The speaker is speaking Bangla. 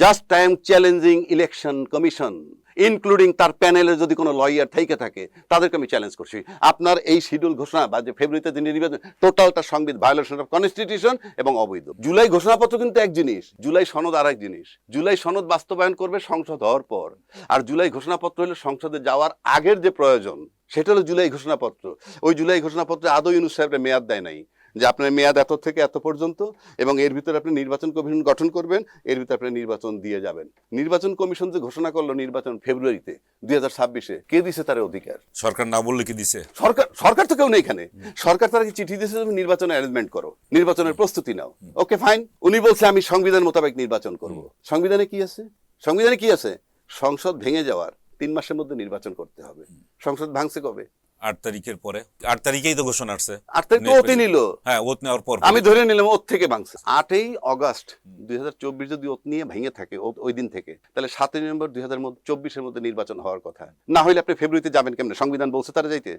Just time challenging election commission including তার প্যানেলে যদি কোনো লয়ার থেকে থাকে, তাদেরকে আমি চ্যালেঞ্জ করছি। আপনার এই শিডিউল ঘোষণা বা যে ফেব্রুয়ারিতে যে নির্বাচন টোটাল তার সংবিধান ভায়োলেশন অফ কনস্টিটিউশন এবং অবৈধ। জুলাই ঘোষণাপত্র কিন্তু এক জিনিস জুলাই সনদ আর এক জিনিস। জুলাই সনদ বাস্তবায়ন করবে সংসদ হওয়ার পর। আর জুলাই ঘোষণাপত্র হলো সংসদে যাওয়ার আগের যে প্রয়োজন, সেটা হলো জুলাই ঘোষণাপত্র। ওই জুলাই ঘোষণাপত্রে আদৌ ইউনুস সাহেবের মেয়াদ দেয় নাই। যে আপনার মেয়াদ এত থেকে এত পর্যন্ত এবং এর ভিতরে আপনি নির্বাচন কমিশন গঠন করবেন এর ভিতরে আপনি নির্বাচন দিয়ে যাবেন। নির্বাচন কমিশন যে ঘোষণা করল নির্বাচন ফেব্রুয়ারিতে দুই হাজার ছাব্বিশে কে দিছে তার অধিকার? সরকার না বললে কি দিছে? সরকার সরকার তো কেউ নেই এখানে। সরকার তারা কি চিঠি দিয়েছে তুমি নির্বাচনের অ্যারেঞ্জমেন্ট করো। নির্বাচনের প্রস্তুতি নাও। ওকে ফাইন উনি বলছে আমি সংবিধান মোতাবেক নির্বাচন করব। সংবিধানে কি আছে? সংবিধানে কি আছে? সংসদ ভেঙে যাওয়ার তিন মাসের মধ্যে নির্বাচন করতে হবে। সংসদ ভাঙছে কবে? আট তারিখের পরে। আট তারিখেই তো ঘোষণা আসছে। আট তারিখ ওতে নিল। হ্যাঁ ওত নেওয়ার পর আমি ধরে নিলাম ওর থেকে ভাঙছে। আটই অগস্ট দুই হাজার চব্বিশ যদি ওত নিয়ে ভেঙে থাকে ও- ওই দিন থেকে তাহলে সাতই নভেম্বর দুই হাজার চব্বিশের মধ্যে নির্বাচন হওয়ার কথা। না হলে আপনি ফেব্রুয়ারিতে যাবেন কেমনে? সংবিধান বলছে তারা যাইতে?